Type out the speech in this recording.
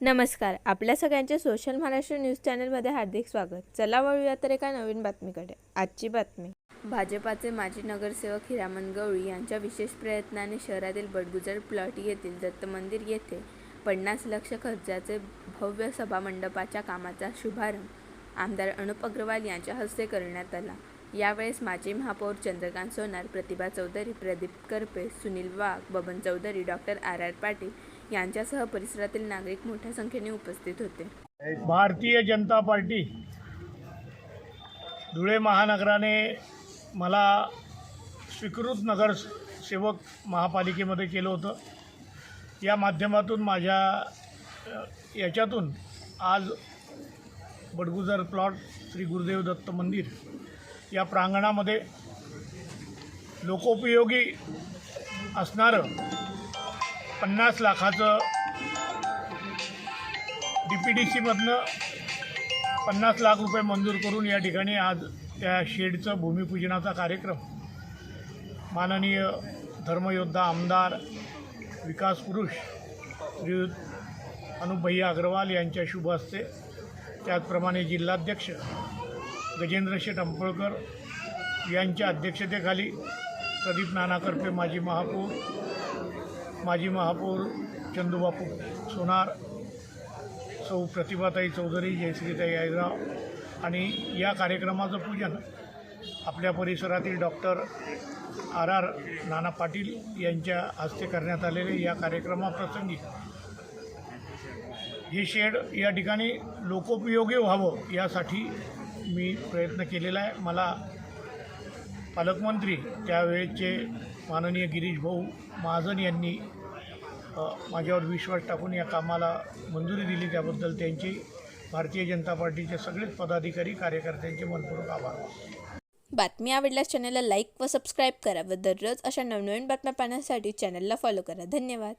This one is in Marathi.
नमस्कार आपल्या सगळ्यांचे सोशल महाराष्ट्र न्यूज चॅनलमध्ये हार्दिक स्वागत. चला वळूया तर एका नवीन बातमीकडे. आजची बातमी. भाजपाचे माजी नगरसेवक हिरामन गवळी यांच्या विशेष प्रयत्नाने शहरातील बडगुजर प्लॉट येथील दत्त मंदिर येथे पन्नास लक्ष खर्चाचे भव्य सभामंडपाच्या कामाचा शुभारंभ आमदार अनुप अग्रवाल यांच्या हस्ते करण्यात आला. यावेळेस माजी महापौर Chandrakant Sonar Pratibha Chaudhari Pradeep Karpe Sunil Wagh Baban Chaudhari doctor R R Patil यांच्यासह परिसरातील नागरिक मोठ्या संख्येने उपस्थित होते. भारतीय जनता पार्टी धुळे महानगराने मला स्वीकृत नगरसेवक महापालिकेमध्ये केलं होतं. या माध्यमातून माझ्या याच्यातून आज बडगुजर प्लॉट श्री गुरुदेव दत्त मंदिर या प्रांगणामध्ये लोकोपयोगी असणारं पन्नास लाखाचं डी पी डी सीमधनं पन्नास लाख रुपये मंजूर करून या ठिकाणी आज त्या शेडचं भूमिपूजनाचा कार्यक्रम माननीय धर्मयोद्धा आमदार विकास पुरुष श्री अनुभय्या अग्रवाल यांच्या शुभ हस्ते त्याचप्रमाणे जिल्हाध्यक्ष गजेंद्र शेठ अंपळकर यांच्या अध्यक्षतेखाली प्रदीप नाना करपे माजी महापौर माजी महापौर चंदूबापू सोनार सौ प्रतिभाताई चौधरी जयश्रीताई आयराव आणि या कार्यक्रमाचं पूजन आपल्या परिसरातील doctor R R Nana Patil यांच्या हस्ते करण्यात आलेले या कार्यक्रमाप्रसंगी हे शेड या ठिकाणी लोकोपयोगी व्हावं यासाठी मी प्रयत्न केलेला आहे. मला पालकमंत्री त्यावेळेचे माननीय गिरीश भाऊ महाजन यांनी माझ्यावर विश्वास टाकून या कामाला मंजुरी दिली. त्याबद्दल त्यांचे भारतीय जनता पार्टीचे सगळेच पदाधिकारी कार्यकर्त्यांचे मनपूर्वक आभार. बातमी आवडल्यास चॅनलला लाईक व सबस्क्राईब करा व दररोज अशा नवनवीन बातम्या पाहण्यासाठी चॅनलला फॉलो करा. धन्यवाद.